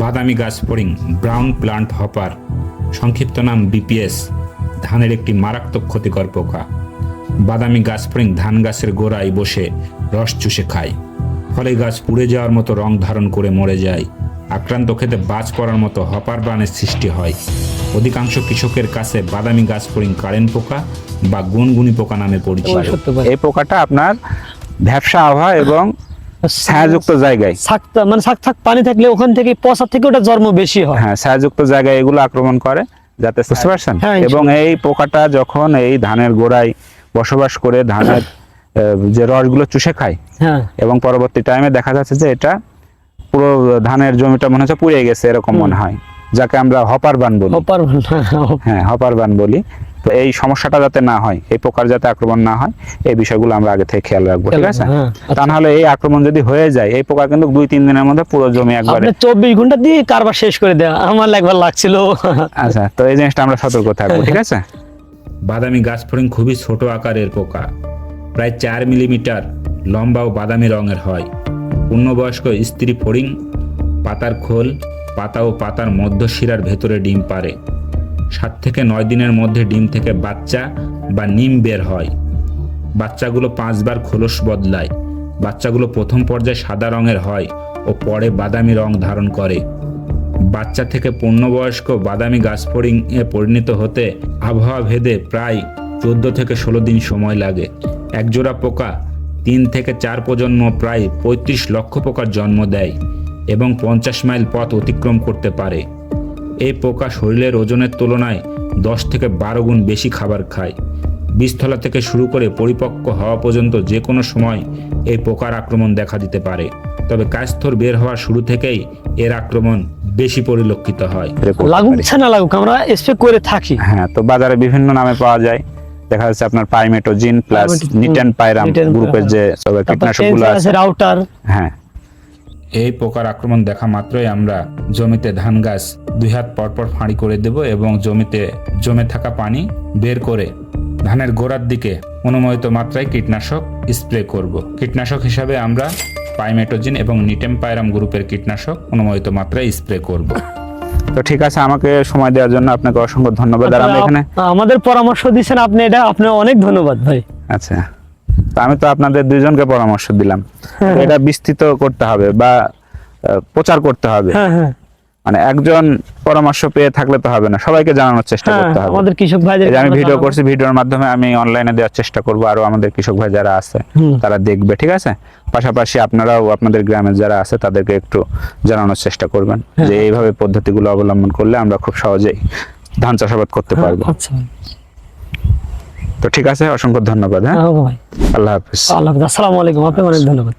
বাদামি গাছ ফড়িং ব্রাউন প্লান্ট হপার সংক্ষিপ্ত নাম বিপিএস ধানের একটি মারাত্মক ক্ষতিকর পোকা। বাদামি গাছ ফড়িং ধান গাছের গোড়ায় বসে রস চুষে খায়। ফলে গাছ পুড়ে যাওয়ার মতো রং ধারণ করে মরে যায়। আক্রান্ত খেতে বাজ পড়ার মতো হপার বানের সৃষ্টি হয়। অধিকাংশ কৃষকের কাছে বাদামি গাছ ফড়িং কারেন্ট পোকা বা গুনগুনি পোকা নামে পরিচিত। সত্যি এই পোকাটা আপনার ভ্যাবসা আবহাওয়া এবং ছায়াযুক্ত জায়গায়? মানে শাক থাক পানি থাকলে ওখান থেকে পচা থেকে ওটা জন্ম বেশি হয়। হ্যাঁ ছায়াযুক্ত জায়গায় এগুলো আক্রমণ করে যাতে বুঝতে পারছেন? হ্যাঁ, এবং এই পোকাটা যখন এই ধানের গোড়ায় বসবাস করে ধানের যে রসগুলো চুষে খায় হ্যাঁ। এবং পরবর্তী টাইমে দেখা যাচ্ছে যে এটা পুরো ধানের জমিটা মনে হচ্ছে পুড়ে গেছে এরকম মনে হয়। যাকে আমরা হপার বান বলি। অপার হ্যাঁ হপার বান বলি। এই সমস্যাটা যাতে না হয় এই পোকার যাতে আক্রমণ না হয় এই বিষয়গুলো আমরা আগে থেকে খেয়াল রাখব ঠিক আছে? হ্যাঁ, তা না হলে এই আক্রমণ যদি হয়ে যায় এই পোকা কিন্তু দুই তিন দিনের মধ্যে পুরো জমি একবারে আপনি চব্বিশ ঘণ্টা দিয়ে কারবার শেষ করে দেওয়া আমার একবার লাগছিল। আচ্ছা তো এই জিনিসটা আমরা সতর্ক থাকব ঠিক আছে? বাদামি গাছ ফড়িং খুবই ছোট আকারের পোকা। প্রায় চার মিলিমিটার লম্বা ও বাদামি রঙের হয়। পূর্ণবয়স্ক স্ত্রী ফড়িং পাতার খোল পাতা ও পাতার মধ্য শিরার ভেতরে ডিম পারে সাত থেকে নয় দিনের মধ্যে ডিম থেকে বাচ্চা বা নিম বের হয়। বাচ্চাগুলো পাঁচবার খোলস বদলায়। বাচ্চাগুলো প্রথম পর্যায়ে সাদা রঙের হয় ও পরে বাদামি রং ধারণ করে। বাচ্চা থেকে পূর্ণবয়স্ক বাদামি গাছফড়িং এ পরিণত হতে আবহাওয়া ভেদে প্রায় চোদ্দ থেকে ষোলো দিন সময় লাগে। একজোড়া পোকা তিন থেকে চার প্রজন্ম প্রায় পঁয়ত্রিশ লক্ষ পোকার জন্ম দেয় এবং পঞ্চাশ মাইল পথ অতিক্রম করতে পারে। এই পোকা শরীরের ওজনের তুলনায় দশ থেকে বারো গুণ বেশি খাবার খায়। বীজতলা থেকে শুরু করে পরিপক্ক হওয়া পর্যন্ত যে কোনো সময় এই পোকার আক্রমণ দেখা দিতে পারে। তবে কায়স্থর বের হওয়ার শুরু থেকেই এর আক্রমণ বেশি পরিলক্ষিত হয়। লাগুক ছানা লাগুক আমরা স্প্রে করে থাকি। হ্যাঁ তো বাজারে বিভিন্ন নামে পাওয়া যায়। দেখা যাচ্ছে আপনার পাইমেটোজিন প্লাস নিটেন পাইরাম গ্রুপের যে কীটনাশকগুলো আছে। রাউটার। হ্যাঁ এই পোকার আক্রমণ দেখা মাত্রই আমরা জমিতে ধান গাছ দুই হাত পরপর ফাঁড়ি করে দেব এবং জমিতে জমে থাকা পানি বের করে ধানের গোড়ার দিকে অনুমোদিত মাত্রায় কীটনাশক স্প্রে করব। কীটনাশক হিসাবে আমরা পাইমেটোজিন এবং নিটেম পাইরাম গ্রুপের কীটনাশক অনুমোদিত মাত্রায় স্প্রে করব। তো ঠিক আছে আমাকে সময় দেওয়ার জন্য আপনাকে অসংখ্য ধন্যবাদ। আর আমরা এখানে আমাদের পরামর্শ দিচ্ছেন আপনি এটা আপনার অনেক ধন্যবাদ ভাই। আচ্ছা। তো আমি তো আপনাদের দুইজনকে পরামর্শ দিলাম। এটা বিস্তৃত করতে হবে বা প্রচার করতে হবে। হ্যাঁ হ্যাঁ। মানে একজন পরামর্শ পেয়ে থাকলে তো হবে না। সবাইকে জানানোর চেষ্টা হ্যাঁ করতে হবে। আমাদের কৃষক এই আমি ভিডিও করছি ভিডিওর মাধ্যমে আমি অনলাইনে দেওয়ার চেষ্টা করব। আরও আমাদের কৃষক ভাই যারা আছে তারা দেখবে ঠিক আছে? পাশাপাশি আপনারাও আপনাদের গ্রামে যারা আছে তাদেরকে একটু জানানোর চেষ্টা করবেন হ্যাঁ। যে এইভাবে পদ্ধতিগুলো অবলম্বন করলে আমরা খুব সহজেই ধান চাষাবাদ করতে পারব। আচ্ছা। তো ঠিক আছে অসংখ্য ধন্যবাদ হ্যাঁ? আল্লাহ হাফিজ। আল্লাহ হাফিজ। আসসালামু আলাইকুম আপনাকে অনেক ধন্যবাদ।